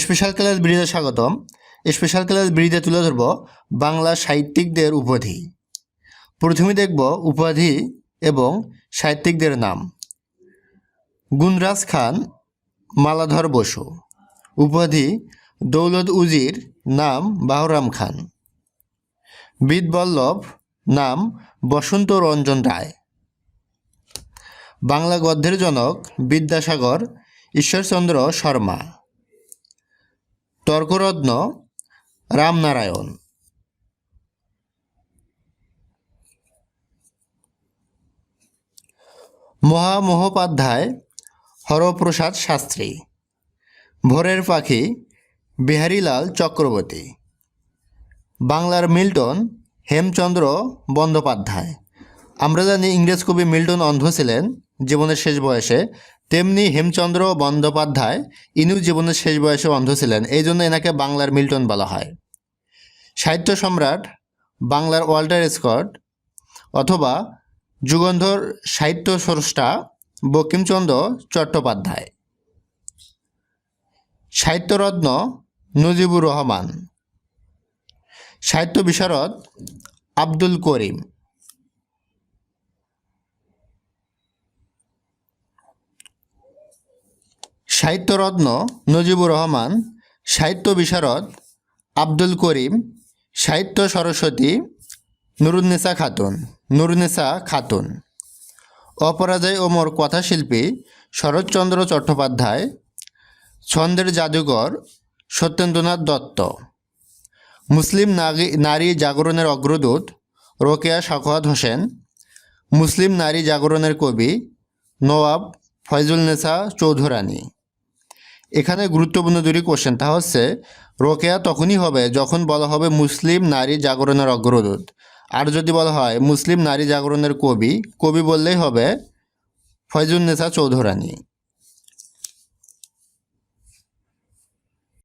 Special class ব্রিজে স্বাগতম। Special class ব্রিজে তুলে ধরব বাংলা সাহিত্যিকদের উপাধি। প্রথমে দেখব উপাধি এবং সাহিত্যিকদের নাম। গুণরাজ খান, মালাধর বসু। উপাধি দৌলত উজির, নাম বাহরাম খান। বিদবল্লভ নাম বসন্ত রঞ্জন রায়। বাংলা গদ্যের জনক বিদ্যাসাগর ঈশ্বরচন্দ্র শর্মা। তর্করত্ন রামনারায়ণ। মহামহোপাধ্যায় হরপ্রসাদ শাস্ত্রী। ভোরের পাখি বিহারীলাল চক্রবর্তী। বাংলার মিল্টন হেমচন্দ্র বন্দ্যোপাধ্যায়। আমরা জানি ইংরেজ কবি মিল্টন অন্ধ ছিলেন, জীবনের শেষ বয়সে তেমনি হেমচন্দ্র বন্দ্যোপাধ্যায় ইনিও জীবনের শেষ বয়সে অন্ধ ছিলেন। এই জন্য এনাকে বাংলার মিল্টন বলা হয়। সাহিত্য সম্রাট, বাংলার ওয়াল্টার স্কট, অথবা যুগন্ধর সাহিত্য স্রষ্টা বঙ্কিমচন্দ্র চট্টোপাধ্যায়। সাহিত্যরত্ন নজিবুর রহমান। সাহিত্য বিশারদ আব্দুল করিম। সাহিত্যরত্ন নজিবুর রহমান, সাহিত্য বিশারদ আব্দুল করিম, সাহিত্য সরস্বতী নুরুন্নেসা খাতুন নুরুন্নেসা খাতুন। অপরাজয় ওমর কথাশিল্পী শরৎচন্দ্র চট্টোপাধ্যায়, ছন্দের জাদুঘর সত্যেন্দ্রনাথ দত্ত। মুসলিম নারী জাগরণের অগ্রদূত রোকেয়া সাখাওয়াত হোসেন, মুসলিম নারী জাগরণের কবি নওয়াব ফয়জুলনেসা চৌধুরানী। এখানে গুরুত্বপূর্ণ দুটি কোশ্চেন তা হচ্ছে, রোকেয়া তখনই হবে যখন বলা হবে মুসলিম নারী জাগরণের অগ্রদূত। আর যদি বলা হয় মুসলিম নারী জাগরণের কবি কবি বললেই হবে ফয়জুন্নেসা চৌধুরানী।